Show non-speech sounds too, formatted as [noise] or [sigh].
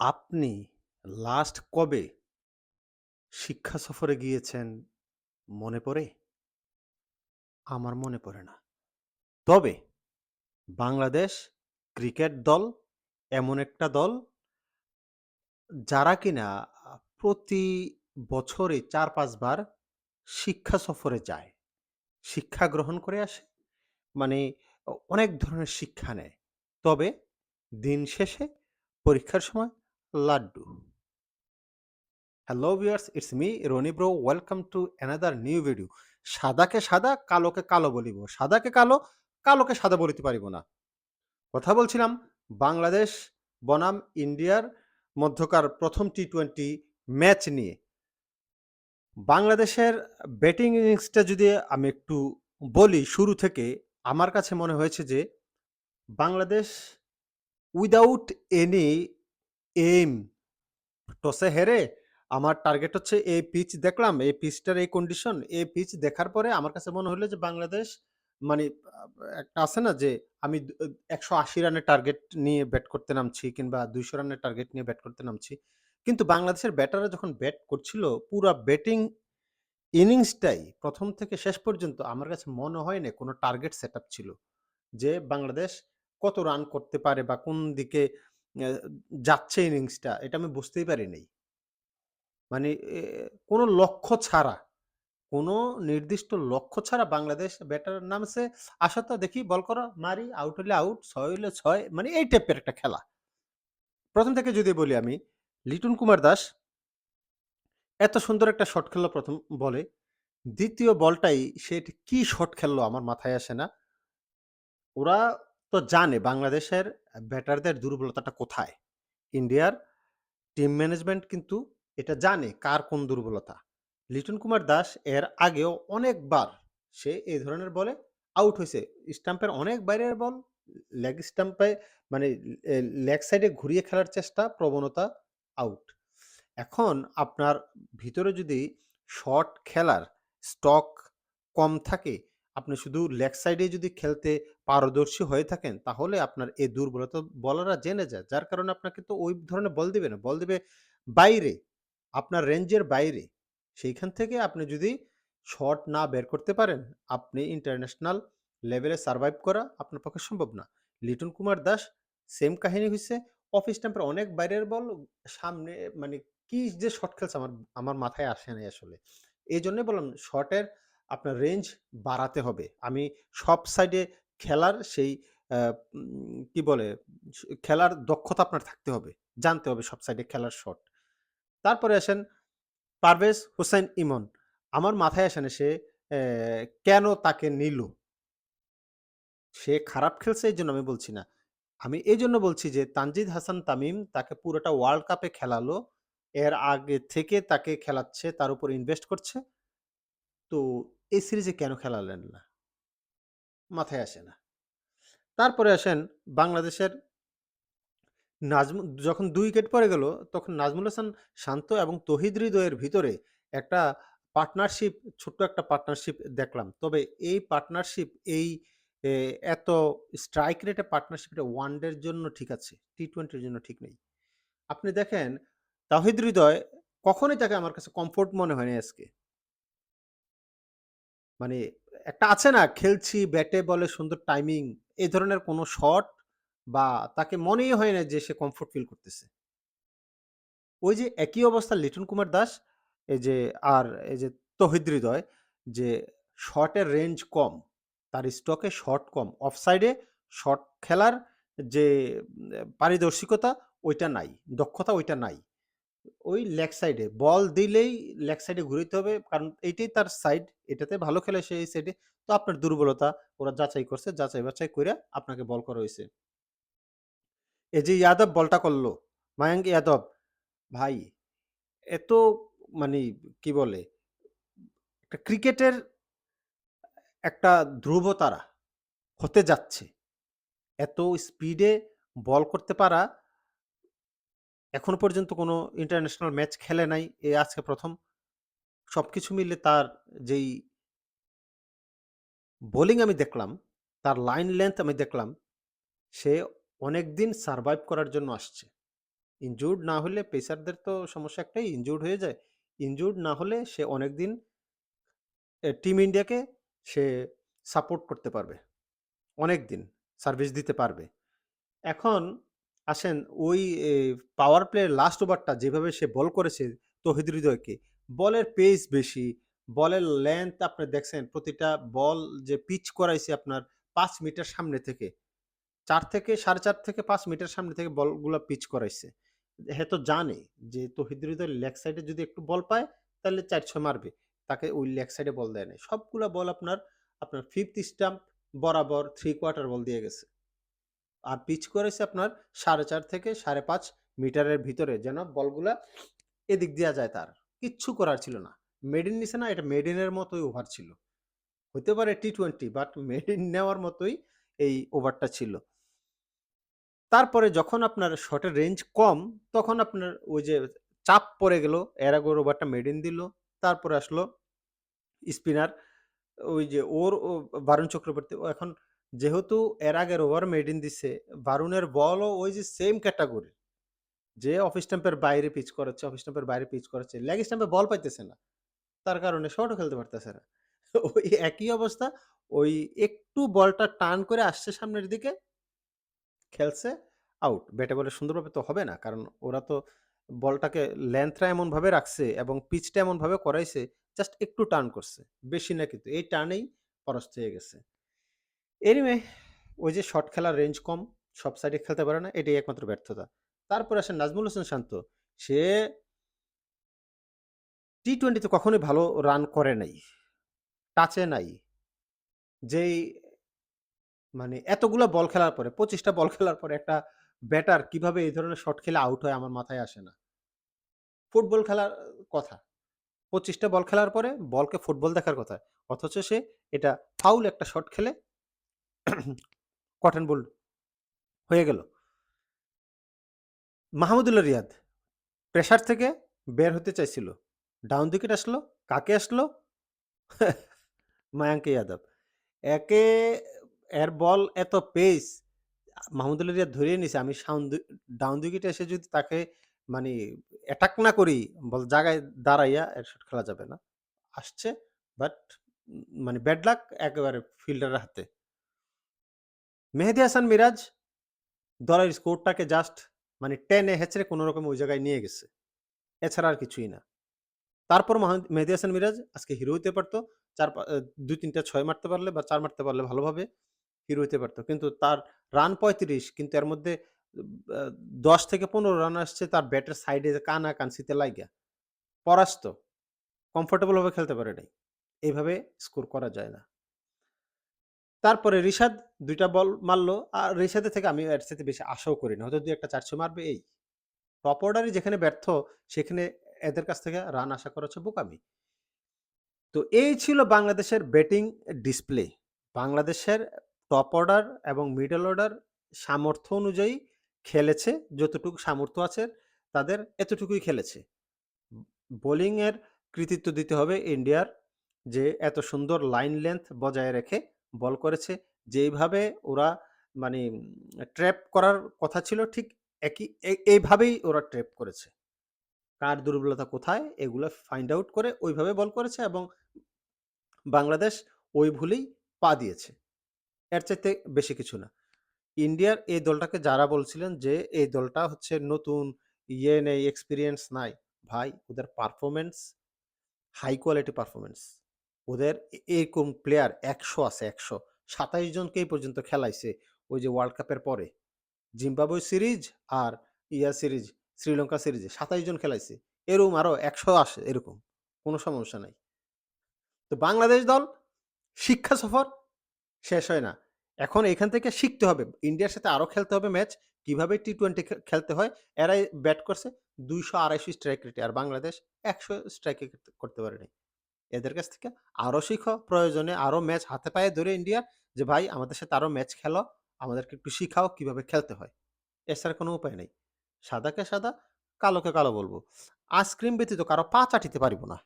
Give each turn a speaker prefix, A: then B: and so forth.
A: আপনি লাস্ট কবে শিক্ষা সফরে গিয়েছেন মনে পড়ে? আমার মনে পড়ে না। তবে বাংলাদেশ ক্রিকেট দল এমন একটা দল যারা কিনা প্রতি বছরে চার পাঁচবার শিক্ষা সফরে যায়। শিক্ষা গ্রহণ করে আসে। মানে অনেক ধরনের শিক্ষা নেয়। তবে দিন শেষে পরীক্ষার সময় laddu. Hello viewers, it's me Rony bro. Welcome to another new video. সাদাকে সাদা, কালোকে কালো বলিব। সাদাকে কালো, কালোকে সাদা বলিতে পারিব না। কথা বলছিলাম বাংলাদেশ বনাম ইন্ডিয়ার মধ্যকার ১ম টি-টোয়েন্টি ম্যাচ নিয়ে। বাংলাদেশের ব্যাটিং ইনিংসটা যদি আমি একটু বলি শুরু থেকে, আমার কাছে মনে হয়েছে যে বাংলাদেশ উইথআউট এনি এইম টসে হেরে আমার টার্গেট হচ্ছে এই পিচ দেখলাম, এই পিচটার এই কন্ডিশন, এই পিচ দেখার পরে আমার কাছে মনে হলো যে বাংলাদেশ মানে একটা আছে না যে আমি একশো আশি রানের টার্গেট নিয়ে ব্যাট করতে নামছি কিংবা ২০০ রানের টার্গেট নিয়ে ব্যাট করতে নামছি। কিন্তু বাংলাদেশের ব্যাটাররা যখন ব্যাট করছিল পুরা ব্যাটিং ইনিংসটাই প্রথম থেকে শেষ পর্যন্ত আমার কাছে মনে হয় না কোনো টার্গেট সেটআপ ছিল। যে বাংলাদেশ কত রান করতে পারে বা কোন দিকে যাচ্ছে ইনিংসটা এটা আমি বুঝতেই পারি নাই। মানে কোনো লক্ষ্য ছাড়া, কোনো নির্দিষ্ট লক্ষ্য ছাড়া বাংলাদেশ ব্যাটার নামছে, "আসো তো দেখি বল করো, মারি, আউট হইলে আউট, ছয় হইলে ছয় মানে এই টাইপের একটা খেলা। প্রথম থেকে যদি বলি আমি, লিটন কুমার দাস এত সুন্দর একটা শট খেললো প্রথম বলে। দ্বিতীয় বলটাই সে কি শট খেললো আমার মাথায় আসে না। ওরা তো জানে বাংলাদেশের ব্যাটারদের দুর্বলতাটা কোথায়। ইন্ডিয়ার টিম ম্যানেজমেন্ট কিন্তু এটা জানে কার কোন দুর্বলতা। লিটন কুমার দাস এর আগেও অনেকবার সে এই ধরনের বলে আউট হয়েছে স্টাম্পের অনেক বাইরের বল, লেগ স্টাম্পে মানে লেগ সাইডে ঘুরিয়ে খেলার চেষ্টা, প্রবণতা, আউট। এখন আপনার ভিতরে যদি শট খেলার স্টক কম থাকে, আপনি শুধু লেগ সাইডে যদি খেলতে পারদর্শী হয়ে থাকেন, তাহলে আপনার এই দুর্বলতা বলাররা জেনে যায়। যার কারণে আপনাকে তো ওই ধরনের বল দিবে না। বল দিবে বাইরে, আপনার রেঞ্জের বাইরে। সেইখান থেকে আপনি যদি শট না বের করতে পারেন, আপনি ইন্টারন্যাশনাল লেভেলে সারভাইভ করা আপনার পক্ষে সম্ভব না। লিটন কুমার দাস সেম কাহিনী হইছে। অফ স্টাম্পের অনেক বাইরের বল সামনে মানে কি যে শট খেলছে আমার আমার মাথায় আসে নাই আসলে। এজন্যই বললাম শটের আপনার রেঞ্জ বাড়াতে হবে। আমি সব সাইডে খেলার সেই কি বলে? খেলার দক্ষতা আপনার থাকতে হবে। জানতে হবে সব সাইডে খেলার শট। তারপরে আসেন পারভেজ হোসাইন ইমন। আমার মাথায় আসেন সে কেন তাকে নিল? সে খারাপ খেলছে এইজন্য আমি বলছি না। আমি এই জন্য বলছি যে তানজিদ হাসান তামিম তাকে পুরোটা ওয়ার্ল্ড কাপে খেলালো। এর আগে থেকে তাকে খেলাচ্ছে, তার উপর ইনভেস্ট করছে। তো এই সিরিজে কেন খেলালেন না? মাথায় আসে না। তারপরে আসেন বাংলাদেশের নাজমু যখন দুই উইকেট পড়ে গেল, তখন নাজমুল হাসান শান্ত এবং তহিদ হৃদয়ের ভিতরে একটা পার্টনারশিপ, ছোট্ট একটা পার্টনারশিপ দেখলাম। তবে এই পার্টনারশিপ এই এত স্ট্রাইক রেটে পার্টনারশিপটা ওয়ানডের জন্য ঠিক আছে। টি-টোয়েন্টির জন্য ঠিক নেই। আপনি দেখেন তাহিদ হৃদয় কখনোই তাকে আমার কাছে কমফোর্ট মনে হয়নি আজকে। মানে একটা আছে না, খেলছি, ব্যাটে বলে সুন্দর টাইমিং এই ধরনের কোনো শট বা তাকে মনেই হয় না যে সে কমফোর্ট ফিল করতেছে। ওই যে একই অবস্থা লিটন কুমার দাস, এই যে আর এই যে তহিদ হৃদয়, যে শটের রেঞ্জ কম। তার স্টকে শট কম। অফসাইডে শট খেলার যে পারিদর্শিকতা ওইটা নাই। দক্ষতা ওইটা নাই। ওই লেগ সাইডে বল দিলেই লেগ সাইডে ঘুরাইতে হবে। কারণ এইটাই তার সাইড। এটাতে ভালো খেলে সে এই সাইডে। তো আপনার দুর্বলতা, ওরা যাচাই করছে। যাচাই-বাছাই কইরা আপনাকে বল করা হইছে। এই যে ইয়াদব বলটা করল মায়াঙ্ক ইয়াদব, ভাই, এত মানে কি বলে? একটা ক্রিকেটের একটা ধ্রুবতারা হতে যাচ্ছে। এত স্পিডে বল করতে পারা এখনও পর্যন্ত কোনো ইন্টারন্যাশনাল ম্যাচ খেলে নাই। এ আজকে ১ম। সবকিছু মিলে তার যেই বোলিং আমি দেখলাম, তার লাইন লেংথ আমি দেখলাম, সে অনেকদিন সারভাইভ করার জন্য আসছে। ইনজুরড না হলে পেসারদের তো সমস্যা একটাই ইনজুরড হয়ে যায়। ইনজুরড না হলে সে অনেকদিন এ টিম ইন্ডিয়াকে সে সাপোর্ট করতে পারবে। অনেকদিন সার্ভিস দিতে পারবে। এখন আসেন ওই পাওয়ার প্লের লাস্ট ওভারটা যেভাবে সে বল করেছে তৌহিদ হৃদয়কে, বলের পেস বেশি, বলের লেংথ আপনি দেখছেন প্রতিটা বল যে পিচ করাইছে আপনার পাঁচ মিটার সামনে থেকে। চার থেকে ৪.৫ থেকে পাঁচ মিটার সামনে থেকে বলগুলা পিচ করাইছে। হে তো জানে যে তৌহিদ হৃদয় লেগ সাইডে যদি একটু বল পায় তাহলে ৪-৬ মারবে। তাকে ওই লেগ সাইডে বল দেয় নাই। সবগুলো বল আপনার, আপনার ফিফথ স্টাম্প বরাবর থ্রি কোয়ার্টার বল দিয়ে গেছে। আর পিচ করেছে আপনার ৪.৫ থেকে ৫.৫ মিটারের ভিতরে যেন বলগুলা এদিক দিয়া যায় তার। কিচ্ছু করার ছিল না। মেডেন নিছে না, এটা মেডেনের মতোই ওভার ছিল। হতে পারে টি-20 বাট মেডেন নেওয়ার মতোই এই ওভারটা ছিল। তারপরে যখন আপনার শটের রেঞ্জ কম, তখন আপনার ওই যে চাপ পড়ে গেল। এর আগে ওর ওভারটা মেডেন দিল। তারপরে আসলো স্পিনার ওই যে ওর বারুণ চক্রবর্তী এখন যেহেতু এর আগের ওভার মেডেন দিছে, বারুণের বলও ওই যে সেম ক্যাটাগরি যে অফ স্টাম্পের বাইরে পিচ করাচ্ছে, অফ স্টাম্পের বাইরে পিচ করাচ্ছে। লেগ স্টাম্পে বল পাইতেছে না। তার কারণে শটও খেলতে পারতেছে না। [laughs] ওই একই অবস্থা ওই একটু বলটা টান করে আসছে সামনের দিকে খেলছে, আউট। ব্যাটে বলে সুন্দরভাবে তো হবে না। কারণ ওরা তো বলটাকে লেংথটা এমনভাবে রাখছে এবং পিচটা এমনভাবে করাইছে জাস্ট একটু টার্ন করছে। বেশি না কিন্তু। এই টার্নেই পরাস্ত হয়ে গেছে। এনিওয়ে ওই যে শর্ট খেলার রেঞ্জ কম, সব সাইডে খেলতে পারে না। এটাই একমাত্র ব্যর্থতা। তারপরে আসেন নাজমুল হোসেন শান্ত। সে টি-20 তে কখনোই ভালো রান করে নাই। টাচে নাই। যেই মানে এতগুলা বল খেলার পরে পঁচিশটা বল খেলার পরে একটা ব্যাটার কীভাবে এই ধরনের শট খেলে আউট হয় আমার মাথায় আসে না। ফুটবল খেলার কথা। পঁচিশটা বল খেলার পরে বলকে ফুটবল দেখার কথা। অথচ সে এটা ফাউল একটা শট খেলে [clears throat] কটন বোল্ড হয়ে গেল। মাহমুদুল্লাহ রিয়াদ প্রেসার থেকে বের হতে চাইছিল। ডাউন উইকেট আসলো। কাকে আসলো? [laughs] মায়াঙ্ক যাদব। একে, এর বল এত পেস, মাহমুদুল্লাহ রিয়াদ ধরিয়ে নিছে। আমি সাউন্ড ডাউন উইকেটে এসে যদি তাকে মানে অ্যাটাক না করি, বল জায়গায় দাঁড়াইয়া এর শট খেলা যাবে না। আসছে বাট মানে ব্যাড লাক একেবারে ফিল্ডারের হাতে। মেহেদী হাসান মিরাজ দলের স্কোরটাকে জাস্ট মানে টেনে হেঁচড়ে কোনরকমে ওই জায়গায় নিয়ে গেছে। এছাড়া আর কিছুই না। তারপর মেহেদী হাসান মিরাজ আজকে হিরো হইতে পারত। ৪ পা ২-৩ টা ৬ মারতে পারলে বা চার মারতে পারলে ভালোভাবে হিরো হইতে পারতো কিন্তু তার রান ৩৫ কিন্তু এর মধ্যে দশ থেকে ১৫ রান আসছে তার ব্যাটের সাইডে কানা-কানসিতে লাইগা। পরাস্ত। কমফোর্টেবল ভাবে খেলতে পারে নাই। এইভাবে স্কোর করা যায় না। তারপরে রিশাদ দুইটা বল মারলো আর রিশাদের থেকে আমি এর চাইতে বেশি আশাও করি না। হয়তো ২ একটা ৪০০ মারবে এই। টপ অর্ডারই যেখানে ব্যর্থ, সেখানে এদের কাছ থেকে রান আশা করা হচ্ছে বোকামি। তো এই ছিল বাংলাদেশের ব্যাটিং ডিসপ্লে। বাংলাদেশের টপ অর্ডার এবং মিডল অর্ডার সামর্থ্য অনুযায়ী খেলেছে। যতটুকু সামর্থ্য আছে, তাদের এতটুকুই খেলেছে। বোলিংয়ের কৃতিত্ব দিতে হবে ইন্ডিয়ার যে এত সুন্দর লাইন লেংথ বজায় রেখে বল করেছে। যেইভাবে ওরা মানে ট্র্যাপ করার কথা ছিল ঠিক একই এইভাবেই ওরা ট্র্যাপ করেছে। কার দুর্বলতা কোথায় এগুলো ফাইন্ড আউট করে ওইভাবে বল করেছে এবং বাংলাদেশ ওই ভুলেই পা দিয়েছে। এর চাইতে বেশি কিছু না। ইন্ডিয়ার এই দলটাকে যারা বলছিলেন যে এই দলটা হচ্ছে নতুন, ইয়ে নেই, এক্সপিরিয়েন্স নাই। ভাই ওদের পারফরমেন্স হাই কোয়ালিটি পারফরম্যান্স। ওদের এরকম প্লেয়ার ১০০ আছে ১০০ ২৭ জনকে এই পর্যন্ত খেলাইছে ওই যে ওয়ার্ল্ড কাপের পরে। জিম্বাবুয়ে সিরিজ আর ইয়া সিরিজ, শ্রীলঙ্কা সিরিজে ২৭ জন খেলাইছে। এরকম আরও একশো আসে এরকম। কোনো সমস্যা নাই। তো বাংলাদেশ দল শিক্ষা সফর শেষ হয় না। এখন এখান থেকে শিখতে হবে। ইন্ডিয়ার সাথে আরও খেলতে হবে ম্যাচ। কীভাবে টি-20 খে খেলতে হয়। এরাই ব্যাট করছে দুইশো আড়াইশো স্ট্রাইক রেটে। আর বাংলাদেশ ১০০ স্ট্রাইক করতে পারে নাই। এদের কাছ থেকে আরও শিখো। প্রয়োজনে আরও ম্যাচ হাতে পায়ে ধরে ইন্ডিয়ার যে ভাই আমাদের সাথে আরও ম্যাচ খেলো। আমাদেরকে একটু শিখাও কীভাবে খেলতে হয়। এছাড়া কোনো উপায় নেই। সাদাকে সাদা, কালোকে কালো বলব আইসক্রিম ব্যতীত কারও পা চাটিতে পারিব না।